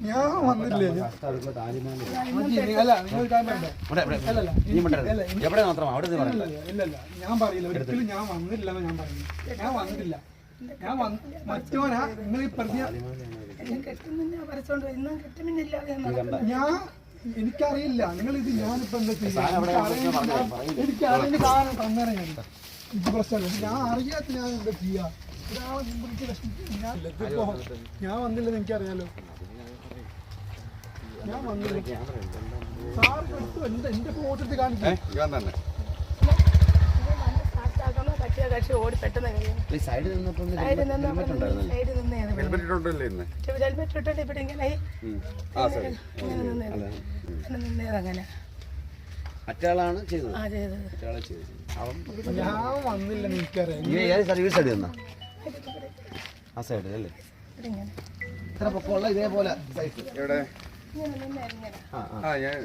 ഞാൻ വന്നില്ലേ? അല്ല നിങ്ങൾ ഞാൻ പറയില്ല. ഒരിക്കലും ഞാൻ വന്നില്ല ഞാൻ ഞാൻ വന്നില്ല ഞാൻ മറ്റോനാ നിങ്ങൾ ഈ പറഞ്ഞ ഞാൻ എനിക്കറിയില്ല. നിങ്ങൾ ഇത് ഞാനിപ്പോ എന്താ ചെയ്യാ എനിക്കറിയുന്ന സാധനം തന്നേരം ഞാൻ. ഇത് പ്രശ്നമല്ല. ഞാൻ അറിയാത്ത ഞാൻ എന്താ ചെയ്യാ ഞാൻ വന്നില്ലെന്ന് എനിക്കറിയാലോ. ഞാൻ വന്നില്ല സാർ എടുത്തു എന്റെ എന്റെ ഫോട്ടോ കാണിക്കും. ഞാൻ തന്നെ. സൈഡിൽ നിന്നപ്പോൾ സൈഡിൽ നിന്ന് സൈഡിൽ നിന്ന് ഹെൽമെറ്റ് ഇട്ടോണ്ടല്ലേ ഇന്ന്? ഹെൽമെറ്റ് ഇട്ടിട്ട് ഇവിടെ ഇങ്ങനെ അങ്ങനെ മറ്റാളാണ് ചെയ്തത്? ഞാൻ വന്നില്ല എനിക്കറിയാം സർവീസ് സൈഡ് ആ സൈഡിൽ അല്ലേ? ഇത്ര പൊക്കമുള്ള ഇതേപോലെ സൈസ് എവിടെ? ആ ഞാൻ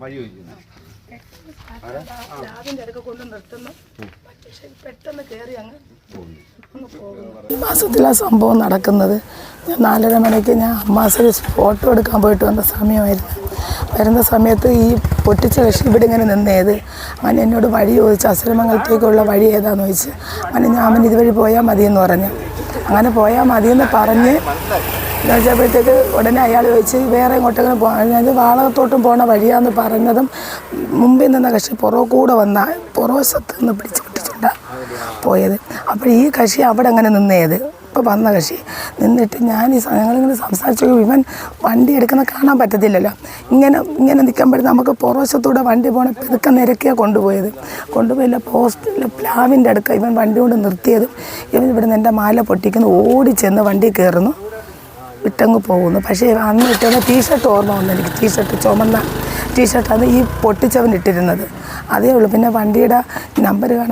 വഴി ചോദിക്കുന്നു അതിന്റെ അടുക്ക കൊണ്ട് നിർത്തുന്നു. പക്ഷെ പെട്ടെന്ന് കയറി അങ്ങ് പോകുന്നു. ഈ മാസത്തിലാണ് സംഭവം നടക്കുന്നത്. ഞാൻ നാലര മണിക്ക് ഞാൻ അമ്മാസിൽ ഫോട്ടോ എടുക്കാൻ പോയിട്ട് വന്ന സമയമായിരുന്നു. വരുന്ന സമയത്ത് ഈ പൊട്ടിച്ച കക്ഷി ഇവിടെ ഇങ്ങനെ നിന്നേത്. അവൻ എന്നോട് വഴി ചോദിച്ചു അസുരമംഗലത്തേക്കുള്ള വഴി ഏതാന്ന് ചോദിച്ചു. അവൻ ഞാൻ അവൻ ഇതുവഴി പോയാൽ മതിയെന്ന് പറഞ്ഞു. അങ്ങനെ പോയാൽ മതിയെന്ന് പറഞ്ഞ് ചോദിച്ചപ്പോഴത്തേക്ക് ഉടനെ അയാൾ ചോദിച്ച് വേറെ എങ്ങോട്ടെങ്കിലും പോകാൻ ഞാൻ വാളകത്തോട്ടും പോണ വഴിയാന്ന് പറഞ്ഞതും മുമ്പിൽ നിന്ന കക്ഷി പുറകെ കൂടെ വന്ന പുറവശത്ത് നിന്ന് പിടിച്ച് പൊട്ടിച്ചുകൊണ്ടാണ് പോയത്. അപ്പോൾ ഈ കക്ഷി അവിടെ അങ്ങനെ നിന്നേത്. ഇപ്പോൾ വന്ന കക്ഷി നിന്നിട്ട് ഞാൻ ഈ ഞങ്ങളിങ്ങനെ സംസാരിച്ചു ഇവൻ വണ്ടി എടുക്കുന്ന കാണാൻ പറ്റത്തില്ലല്ലോ. ഇങ്ങനെ ഇങ്ങനെ നിൽക്കുമ്പോഴേ നമുക്ക് പുറവശത്തൂടെ വണ്ടി പോകണം പെതുക്കെ നിരക്കിയാണ് കൊണ്ടുപോയത്. കൊണ്ടുപോയില്ല പോസ്റ്റിൽ പ്ലാവിന്റെ അടുക്ക ഇവൻ വണ്ടി കൊണ്ട് നിർത്തിയതും. ഇവൻ ഇവിടെ നിന്ന് എന്റെ മാല പൊട്ടിക്കുന്നു ഓടി ചെന്ന് വണ്ടി കയറുന്നു വിട്ടങ്ങ് പോകുന്നു. പക്ഷേ അന്ന് ഇട്ടുന്ന ടീഷർട്ട് ഓർമ്മ വന്നു എനിക്ക്. ടീഷർട്ട് ചുമന്ന ടീഷർട്ടാണ് ഈ പൊട്ടിച്ചവൻ ഇട്ടിരുന്നത്. അതേ ഉള്ളൂ. പിന്നെ വണ്ടിയുടെ നമ്പർ കാണാൻ